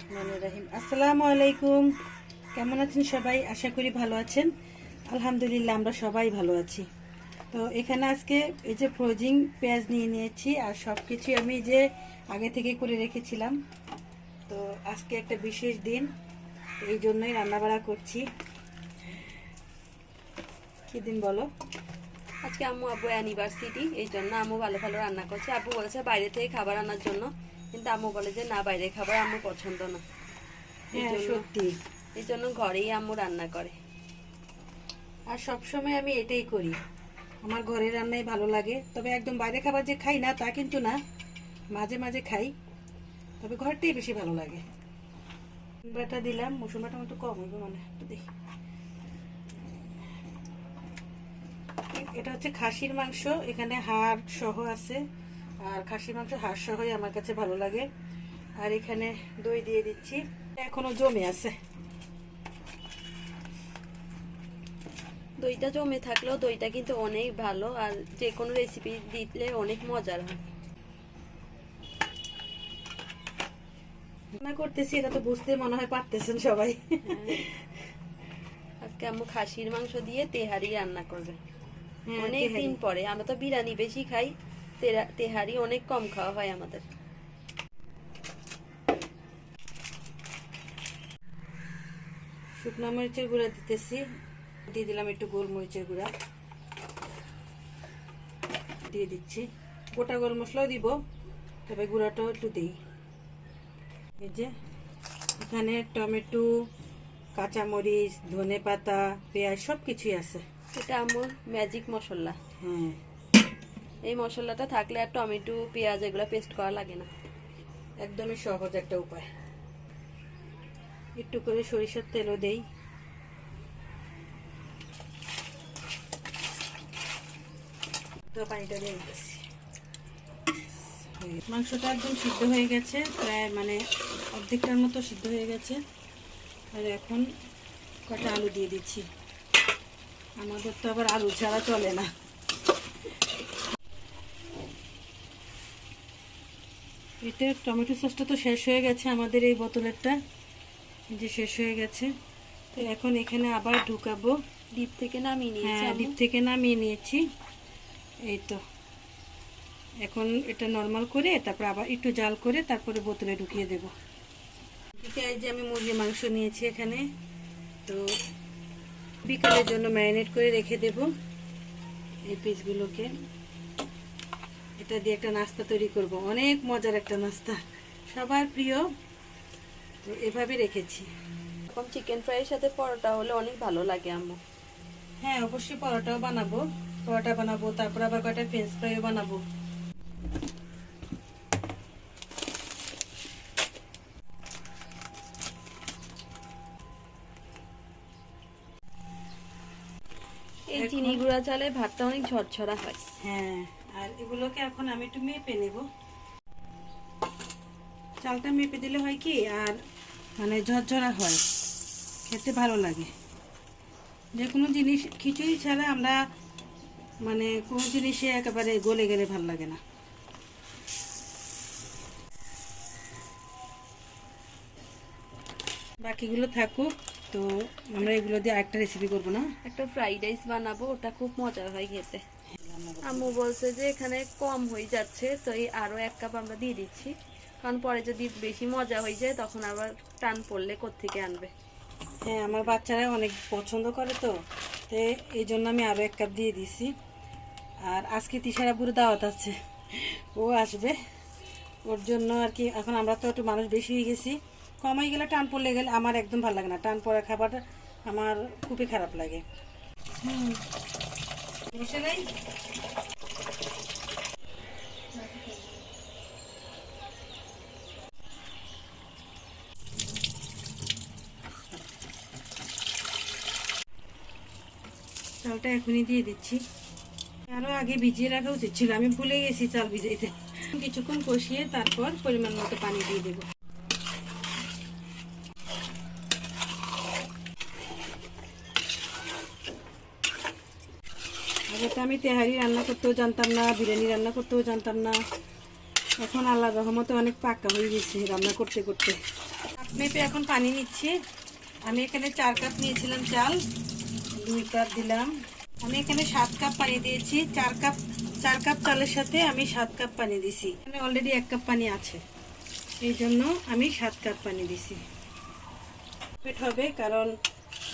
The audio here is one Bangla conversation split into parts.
রহমানির রহিম। আসসালামু আলাইকুম। কেমন আছেন সবাই? আশা করি ভালো আছেন। আলহামদুলিল্লাহ, আমরা সবাই ভালো আছি। তো এখানে আজকে এই যে ফ্রোজিং পেঁয়াজ নিয়ে নিয়েছি আর সব কিছুই আমি যে আগে থেকে করে রেখেছিলাম। তো আজকে একটা বিশেষ দিন এই জন্যই রান্নাবাড়া করছি। কি দিন বলো? আজকে আম্মু আব্বু অ্যানিভার্সিটি এই জন্য আম্মু ভালো ভালো রান্না করছে। আব্বু বলেছে বাইরে থেকে খাবার আনার জন্য। কিন্তু আম্মু বলে যে না বাইরে খাবার আম্মু পছন্দ না। হ্যাঁ সত্যি। এই জন্য ঘরেই আম্মু রান্না করে। আর সব সময় আমি এটাই করি। আমার ঘরের রান্নাই ভালো লাগে। তবে একদম বাইরে খাবার যে খাই না তা কিন্তু না। মাঝে মাঝে খাই। তবে ঘরটাই বেশি ভালো লাগে। বাটা দিলাম। মৌসুম বাটা একটু কম হইবে মানে একটু দেখি। এটা হচ্ছে খাসির মাংস। এখানে হাড় সহ আছে। আর খাসির মাংস হাড় সহই আমার কাছে ভালো লাগে। আর এখানে দই দিয়ে দিচ্ছি। এখনও জমে আছে। দইটা জমে থাকলেও দইটা কিন্তু অনেক ভালো আর যে কোনো রেসিপি দিলে অনেক মজার হয়। রান্না করতেছি এটা তো বুঝতে মনে হয় পারতেছেন সবাই। আজকে আম্মু খাসির মাংস দিয়ে তেহারি রান্না করবে। হ্যাঁ, অনেক দিন পরে আমরা তো বিরিয়ানি বেশি খাই তেহারি অনেক কম খাওয়া হয় আমাদের। শুকনো মরিচের গুঁড়া দিতেছি। দিয়ে দিলাম একটু গোলমরিচের গুঁড়া। দিয়ে দিচ্ছি। গোটা গরম মশলাও দিব তবে গুঁড়াটাও একটু দিই। এই যে এখানে টমেটো কাঁচামরিচ ধনে পাতা পেঁয়াজ সব কিছুই আছে। এটা আমার ম্যাজিক মশলা। হ্যাঁ। এই মশলাটা থাকলে আর টমেটো পেঁয়াজ এগুলো পেস্ট করা লাগে না। একদমই সহজ একটা উপায়। একটু করে সরিষার তেলও দেই। তো পানিটা দিয়ে দিতেছি। মাংসটা একদম সিদ্ধ হয়ে গেছে প্রায় মানে অর্ধেকটার মতো সিদ্ধ হয়ে গেছে। আর এখন কটা আলু দিয়ে দিচ্ছি। আমাদের তো আবার আলু ছাড়া চলে না। এটা টমেটো সসটা তো শেষ হয়ে গেছে আমাদের এই বোতলেরটা। যে শেষ হয়ে গেছে। তো এখন এখানে আবার ঢুকাবো। ডিপ থেকে নামিয়ে নিয়েছি হ্যাঁ ডিপ থেকে নামিয়ে নিয়েছি। এই তো। এখন এটা নর্মাল করে তারপর আবার একটু জাল করে তারপরে বোতলে ঢুকিয়ে দেব। এই যে আমি মুরগির মাংস নিয়েছি এখানে। তো বিকালের জন্য ম্যারিনেট করে রেখে দেব এই পিসগুলোকে। এটা দিয়ে একটা নাস্তা তৈরি করব। অনেক মজার একটা নাস্তা। সবার প্রিয়। তো এভাবে রেখেছি। এরকম চিকেন ফ্রাইয়ের সাথে পরোটা হলে অনেক ভালো লাগে আম্মু। হ্যাঁ অবশ্যই পরোটাও বানাবো। পরোটা বানাবো তারপর আবার কয়টা ফ্রেঞ্চ ফ্রাইও বানাবো। এই চিনি গুঁড়া চালে ভাতটা অনেক ঝরঝরা হয়। হ্যাঁ। আর এগুলোকে এখন আমি একটু মেপে নেব। চালটা মেপে দিলে হয় কি, আর মানে ঝরঝরা হয়। খেতে ভালো লাগে। যে কোনো জিনিস, খিচুড়ি ছাড়া আমরা মানে কোনো জিনিসে একেবারে গলে গেলে ভালো লাগে না। বাকিগুলো থাকুক, তো আমরা এগুলো দিয়ে আরেকটা রেসিপি করব না? একটা ফ্রাইড রাইস বানাবো, ওটা খুব মজার হয় খেতে। আম্মু বলছে যে এখানে কম হয়ে যাচ্ছে তো এই আরও এক কাপ আমরা দিয়ে দিচ্ছি। কারণ পরে যদি বেশি মজা হয়ে যায় তখন আবার টান পড়লে কোত্থেকে আনবে? হ্যাঁ আমার বাচ্চারা অনেক পছন্দ করে তো তো এই জন্য আমি আরও এক কাপ দিয়ে দিছি। আর আজকে তিসারা বুড়ো দাওয়াত আছে ও আসবে। ওর জন্য আর কি এখন আমরা তো একটু মানুষ বেশি হয়ে গেছি। কমাই গেলে টান পড়লে গেলে আমার একদম ভালো লাগে না। টান পড়া খাবারটা আমার খুবই খারাপ লাগে। হুম। চালটা এখনই দিয়ে দিচ্ছি। আরও আগে ভিজিয়ে রাখা উচিত ছিল, আমি ভুলে গেছি চাল ভিজাইতে। কিছুক্ষণ কষিয়ে তারপর পরিমাণ মতো পানি দিয়ে দেবো। আগে তো আমি তেহারি রান্না করতেও জানতাম না, বিরিয়ানি রান্না করতেও জানতাম না। এখন আল্লাহ রহমতে অনেক পাক্কা হয়ে গেছে রান্না করতে করতে। মেপে এখন পানি নিচ্ছি। আমি এখানে চার কাপ নিয়েছিলাম চাল, দুই কাপ দিলাম। আমি এখানে সাত কাপ পানি দিয়েছি। চার কাপ চার কাপ চালের সাথে আমি সাত কাপ পানি দিছি। এখানে অলরেডি এক কাপ পানি আছে। এই জন্য আমি সাত কাপ পানি দিছি। হবে, কারণ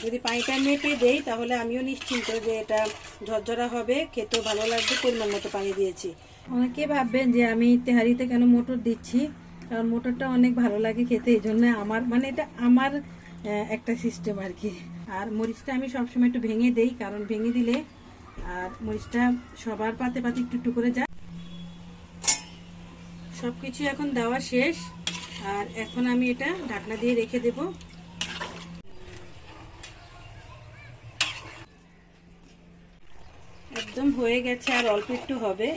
যদি পানিটা মেপে দেই, তাহলে আমিও নিশ্চিন্ত যে এটা ঝরঝরা হবে, খেতেও ভালো লাগবে, পরিমাণ মতো পানি দিয়েছি। অনেকে ভাববেন যে আমি তেহারিতে কেন মোটর দিচ্ছি? কারণ মোটরটা অনেক ভালো লাগে খেতে, এই জন্য আমার মানে এটা আমার একটা সিস্টেম আর কি। আর মরিচটা আমি সবসময় একটু ভেঙে দেই, কারণ ভেঙে দিলে আর মরিচটা সবার পাতে পাতে একটু একটু করে যায়। সব কিছু এখন দেওয়া শেষ, আর এখন আমি এটা ঢাকনা দিয়ে রেখে দেবো একদম হয়ে গেছে, আর অল্প একটু হবে।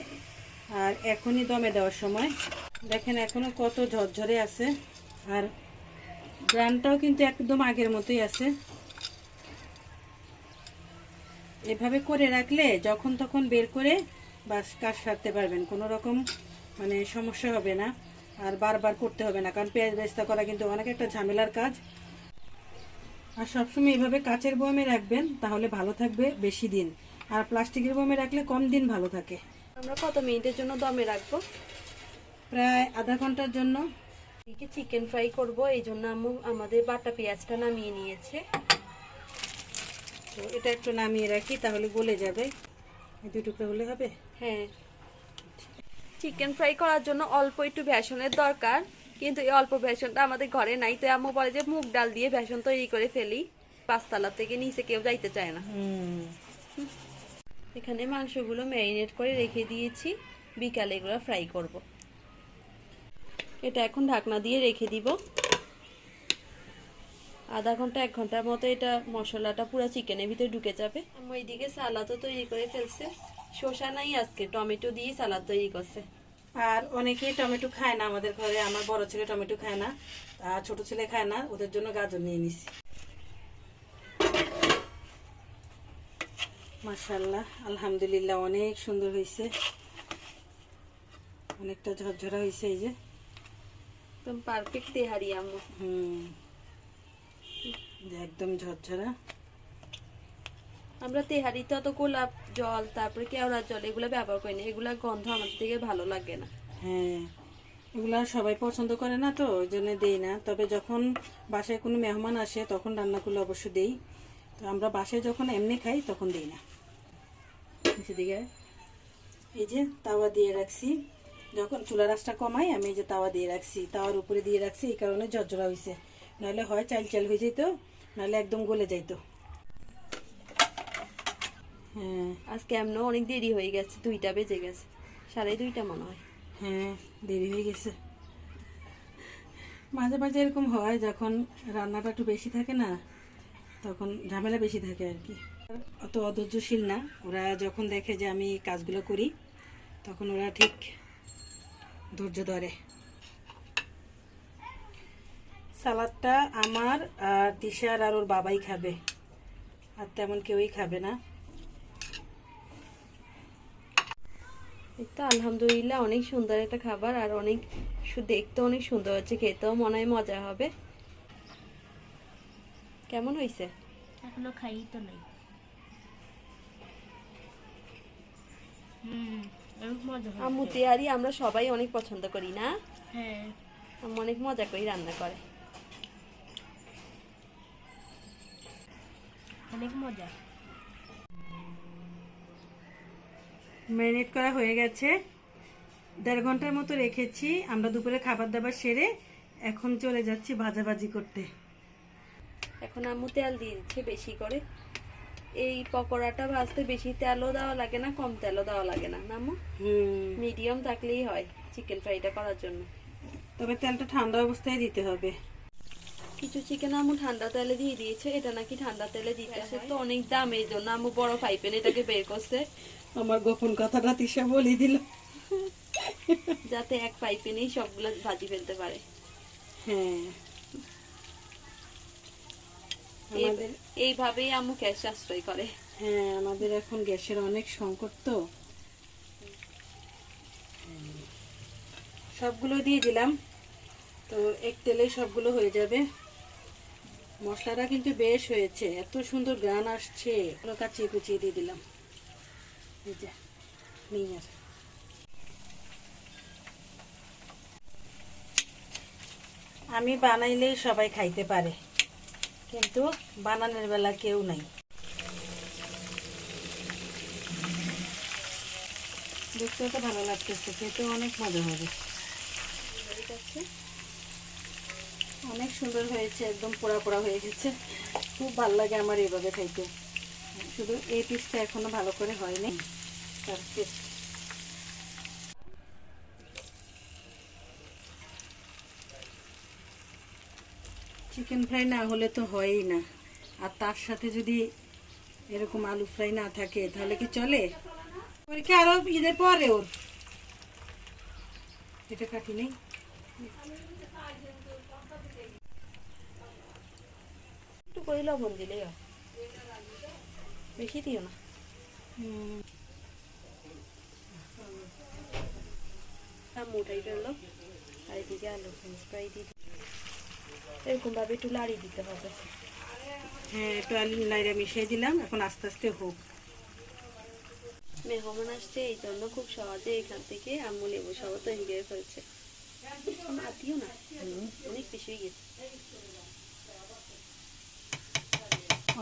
আর এখনই দমে দেওয়ার সময়। দেখেন এখনও কত ঝরঝরে আছে। আর গ্রানটাও কিন্তু একদম আগের মতোই আছে। এভাবে করে রাখলে যখন তখন বের করে বাস কাজ সারতে পারবেন। কোনো রকম মানে সমস্যা হবে না। আর বারবার করতে হবে না, কারণ পেঁয়াজ বেস্তা করা কিন্তু অনেক একটা ঝামেলার কাজ। আর সবসময় এভাবে কাচের বয়মে রাখবেন, তাহলে ভালো থাকবে বেশি দিন। আর প্লাস্টিকের বয়মে রাখলে কম দিন ভালো থাকে। আমরা কত মিনিটের জন্য দমে রাখব? প্রায় আধা ঘণ্টার জন্য। এদিকে চিকেন ফ্রাই করব এই জন্য আম্মু আমাদের বাটা পেঁয়াজটা নামিয়ে নিয়েছে। তো এটা একটু নামিয়ে রাখি তাহলে গলে যাবে। দুই টুকরো হলে হবে? হ্যাঁ। চিকেন ফ্রাই করার জন্য অল্প একটু বেসনের দরকার কিন্তু এই অল্প বেসনটা আমাদের ঘরে নাই তো আম্মু বলে যে মুগ ডাল দিয়ে বেসন তৈরি করে ফেলি। পাঁচতলা থেকে নিচে কেউ যাইতে চায় না। হুম। এখানে মাংসগুলো ম্যারিনেট করে রেখে দিয়েছি। বিকালে এগুলো ফ্রাই করব। এটা এখন ঢাকনা দিয়ে রেখে দিব। আধা ঘণ্টা, এক ঘণ্টার মতো এটা মশলাটা পুরো চিকেনের ভিতরে ঢুকে যাবে। আমি এইদিকে সালাদও তৈরি করে ফেলছে। শসা নাই আজকে, টমেটো দিয়ে সালাদ তৈরি করছে। আর অনেকে টমেটো খায় না আমাদের ঘরে। আমার বড় ছেলে টমেটো খায় না, আর ছোট ছেলে খায় না, ওদের জন্য গাজর নিয়ে নিছি। মাশাল্লাহ আলহামদুলিল্লাহ অনেক সুন্দর হয়েছে। অনেকটা ঝরঝরা হয়েছে এই যে। একদম পারফেক্ট তেহারি আম্মু। হুম একদম ঝরঝরা। আমরা তেহারিতে অত গোলাপ জল তারপরে কেওড়ার জল এগুলো ব্যবহার করি না। এগুলা গন্ধ আমাদের থেকে ভালো লাগে না। হ্যাঁ এগুলা সবাই পছন্দ করে না তো ওই জন্য দেই না। তবে যখন বাসায় কোনো মেহমান আসে তখন রান্না করলে অবশ্য দেই। তো আমরা বাসায় যখন এমনি খাই তখন দিই না। দিকে এই যে তাওয়া দিয়ে রাখছি। যখন চুলা রাসটা কমাই আমি এই যে তাওয়া দিয়ে রাখছি। তাওয়ার উপরে দিয়ে রাখছি এই কারণে ঝরঝরা হয়েছে নাহলে হয় চাল চাল হয়ে যেত নাহলে একদম গলে যাইতো। হ্যাঁ আজকে এমনও অনেক দেরি হয়ে গেছে দুইটা বেজে গেছে। সাড়ে দুইটা মনে হয়। হ্যাঁ দেরি হয়ে গেছে। মাঝে মাঝে এরকম হয় যখন রান্নাটা একটু বেশি থাকে না তখন ঝামেলা বেশি থাকে আর কি। অত অধৈর্যশীল না। ওরা যখন দেখে যে আমি কাজগুলো করি, তখন ওরা ঠিক ধৈর্য ধরে। সালাদটা আমার আর তিশার আর ওর বাবাই খাবে। আর তেমন কেউই খাবে না। তো আলহামদুলিল্লাহ, অনেক সুন্দর একটা খাবার আর অনেক দেখতে অনেক সুন্দর হচ্ছে, খেতেও মনে হয় মজা হবে। কেমন হয়েছে এখনও খাই তো নাই। হুম অনেক মজা আম্মু তেয়ারি আমরা সবাই অনেক পছন্দ করি না? হ্যাঁ। আম্মু অনেক মজা করি রান্না করে। অনেক মজা। ম্যারিনেট করা হয়ে গেছে। দেড় ঘণ্টার মতো রেখেছি। আমরা দুপুরে খাবার দাবার সেরে এখন চলে যাচ্ছি ভাজাভাজি করতে। এখন আম্মু তেল দিয়ে দিচ্ছে বেশি করে। এই পকোড়াটা ভাজতে বেশি তেলও দেওয়া লাগে না কম তেলও দেওয়া লাগে না আম্মু? মিডিয়াম থাকলেই হয় চিকেন ফ্রাইটা করার জন্য। তবে তেলটা ঠান্ডা অবস্থায় দিতে হবে। কিছু চিকেন আম্মু ঠান্ডা তেলে দিয়ে দিয়েছে এটা নাকি ঠান্ডা তেলে দিতে আসে। তো অনেক দাম এই জন্য আম্মু বড় পাইপেন এটাকে বের করছে। আমার গোপন কথাটা তিসা বলে দিল। যাতে এক পাইপেনেই সবগুলো ভাজি ফেলতে পারে। হ্যাঁ। আমাদের এইভাবেই আম্মু ক্যাশ সাশ্রয় করে। হ্যাঁ আমাদের এখন গ্যাসের অনেক সংকট তো। সবগুলো দিয়ে দিলাম। তো এক তেলে সবগুলো হয়ে যাবে। মশলাটা কিন্তু বেশ হয়েছে। এত সুন্দর গান আসছে। ওগুলো কাচিয়ে কুচিয়ে দিয়ে দিলাম। এই যে নিয়ে আর আমি বানাইলেই সবাই খাইতে পারে। কিন্তু বানানোর বেলা কেউ নাই। দেখতেও তো ভালো লাগতেছে খেতেও অনেক মজা হবে। অনেক সুন্দর হয়েছে, একদম পোড়া পোড়া হয়ে গেছে। খুব ভালো লাগে আমার এইভাবে খাইতে। শুধু এই পিসটা এখনও ভালো করে হয়নি। পারফেক্ট চিকেন ফ্রাই না হলে তো হয়ই না। আর তার সাথে যদি এরকম আলু ফ্রাই না থাকে তাহলে কি চলে? পরীক্ষা আরও ঈদের পরে ওর? এটা কাটি নেই। একটু করে লবণ হয়। বেশি দিও না। মোটাই ফেলল আর এদিকে আলু ফ্রেঞ্চ ফ্রাই দিয়ে দিই। এরকম ভাবে একটু লাড়ি দিতে হবে। হ্যাঁ একটু আলু লাইরা মিশিয়ে দিলাম এখন আস্তে আস্তে হোক। মেহমান আসছে এই জন্য খুব সহজে এখান থেকে আম্মু লেবু সহ তৈরি করে ফেলছে। আতিও না অনেক বেশি গেছে।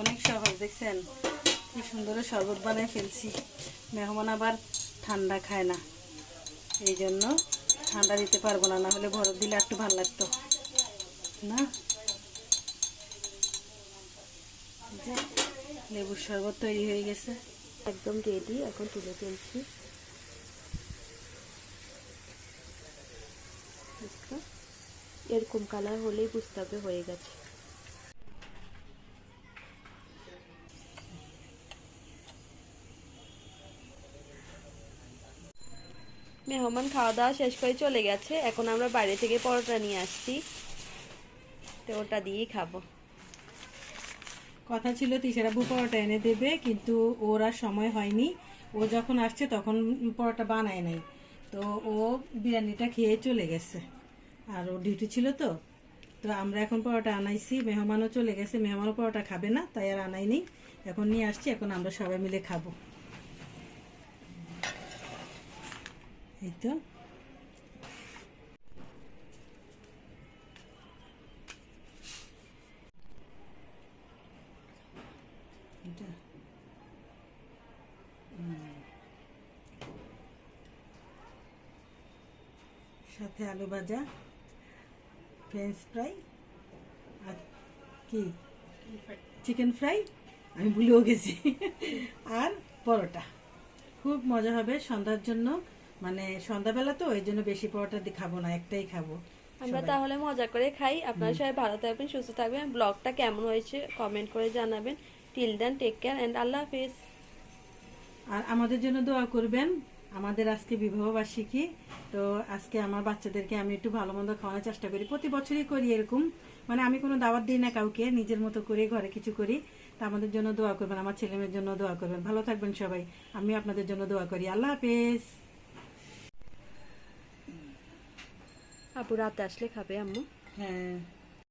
অনেক সহজ দেখছেন? কি সুন্দর শরবত বানিয়ে ফেলছি। মেহমান আবার ঠান্ডা খায় না। এই জন্য ঠান্ডা দিতে পারব না না হলে বরফ দিলে একটু ভালো লাগতো। না? লেবুর শরবত তৈরি হয়ে গেছে। একদম রেডি এখন তুলে ফেলছি এরকম কালার হলেই বুঝতে হবে হয়ে গেছে। মেহমান খাওয়া দাওয়া শেষ করে চলে গেছে। এখন আমরা বাইরে থেকে পরোটা নিয়ে আসছি। তো ওটা দিয়েই খাব। কথা ছিল তিসারাবু পরোটা এনে দেবে, কিন্তু ওর আর সময় হয়নি। ও যখন আসছে তখন পরোটা বানায় নাই। তো ও বিরিয়ানিটা খেয়ে চলে গেছে। আর ও ডিউটি ছিল তো। তো আমরা এখন পরোটা আনাইছি। মেহমানও চলে গেছে। মেহমানও পরোটা খাবে না, তাই আর আনাইনি এখন নিয়ে আসছি, এখন আমরা সবাই মিলে খাব। এই তো এটা সাথে আলু ভাজা ফ্রেঞ্চ ফ্রাই আর কি? চিকেন ফ্রাই আমি ভুলেও গেছি। আর পরোটা। খুব মজা হবে সন্ধ্যার জন্য। মানে সন্ধ্যাবেলা তো ওই জন্য বেশি পরোটা দিয়ে খাব না একটাই খাব আমরা তাহলে মজা করে খাই। আপনারা সবাই ভালো থাকবেন সুস্থ থাকবেন। ব্লগটা কেমন হয়েছে কমেন্ট করে জানাবেন। Till then take care and আল্লাহ হাফিজ। আর আমাদের জন্য দোয়া করবেন। আমাদের আজকে বিবাহ বার্ষিকী তো আজকে আমার বাচ্চাদেরকে আমি একটু ভালো মন্দ খাওয়ানোর চেষ্টা করি। প্রতি বছরই করি এরকম। মানে আমি কোনো দাওয়াত দিই না কাউকে নিজের মতো করে ঘরে কিছু করি। তা আমাদের জন্য দোয়া করবেন আমার ছেলে মেয়ের জন্য দোয়া করবেন। ভালো থাকবেন সবাই। আমি আপনাদের জন্য দোয়া করি। আল্লাহ হাফেজ। আপু রাতে আসলে খাবে আম্মু? হ্যাঁ।